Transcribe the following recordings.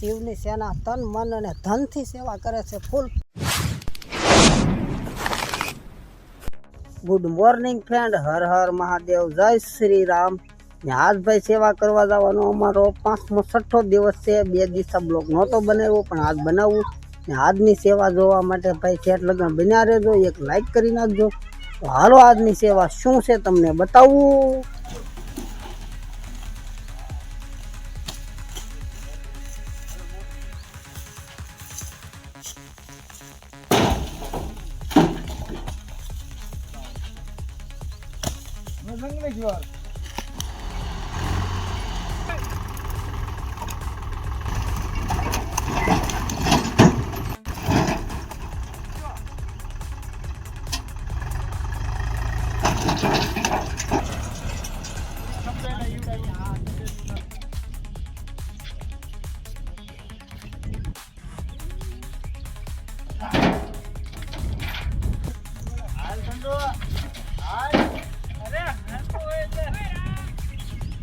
શિવની સેના તન, મન અને ધનથી સેવા કરે છે ફૂલ. Good morning friend Har Har Mahadev. જય શ્રી રામ ને આજ ભાઈ સેવા કરવા જવાનો અમારો પાંચમો, છઠ્ઠો દિવસ છે. બે દિવસ બ્લોક નહોતો બનાવ્યો, પણ આજ બનાવવું ને આજની સેવા જોવા માટે ભાઈ ઠેઠ લગ્ન બન્યા રહેજો. એક લાઈક કરી નાખજો. હાલો આજની સેવા શું છે તમને બતાવું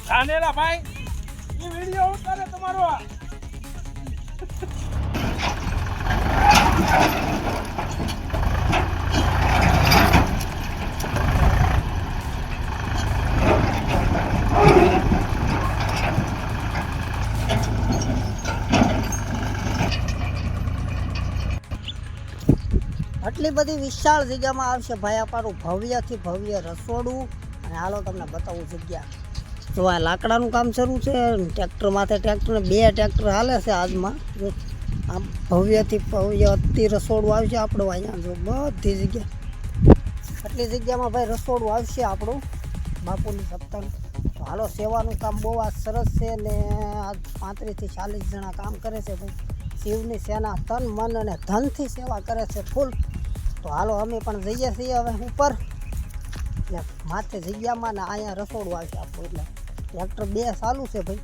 જાનેલા ભાઈ એ વીડિયો ઉતારે તમારો આટલી બધી વિશાળ જગ્યામાં આવશે ભાઈ આપણું ભવ્યથી ભવ્ય રસોડું. અને હાલો તમને બતાવું જગ્યા. જો આ લાકડાનું કામ શરૂ છે ટ્રેક્ટર માથે ટ્રેક્ટર બે ટ્રેક્ટર હાલે છે આજમાં. આમ ભવ્યથી ભવ્ય અતિ રસોડું આવશે આપણું અહીંયા. જો બધી જગ્યા. આટલી જગ્યામાં ભાઈ રસોડું આવશે આપણું. બાપુની સપ્તાહ હાલો, સેવાનું કામ બહુ આ સરસ છે ને આ પાંત્રીસથી ચાલીસ જણા કામ કરે છે ભાઈ. શિવની સેના તન, મન અને ધનથી સેવા કરે છે ફૂલ. તો હાલો, અમે પણ જઈએ છીએ હવે ઉપર. એટલે માથે જગ્યામાં ને અહીંયા રસોડું આવશે આપણું, એટલે ટ્રેક્ટર બે ચાલુ છે ભાઈ.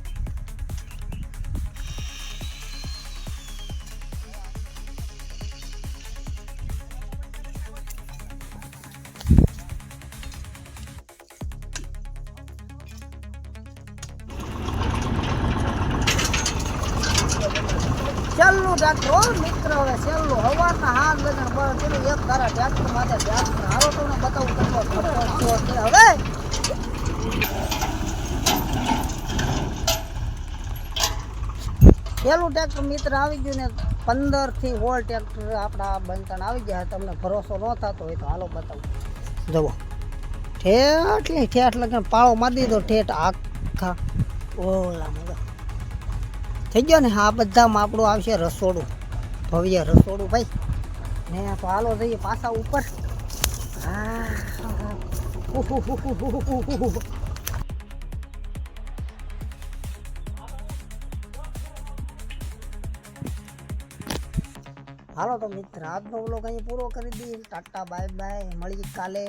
છેલ્લું ટ્રેક્ટર મિત્ર, હવે છેલ્લું હવાના હાથ લગન બળ પેલું એક ધારા ટ્રેક્ટર માથે ટ્રેક્ટર હાલો તમને બતાવું કેટલો ખર્ચો હવે પેલું ટ્રેક્ટર મિત્ર આવી ગયું ને પંદરથી સોળ ટ્રેક્ટર આપણા બંધન આવી ગયા. તમને ભરોસો ન થતો હોય તો હાલો બતાવું. જુઓ. ઠેઠ ઠેઠ લગન પાળો મારી દીધો. ઠેઠ આખા ઓલા મગા થઈ ગયો ને આ બધામાં આપણું આવશે રસોડું, ભવ્ય રસોડું ભાઈ. ને તો હાલો જઈએ પાછા ઉપર. હાલો તો મિત્ર, આજનો વ્લોગ અહીં પૂરો કરી દઈએ. Tata, bye bye. મળીએ કાલે.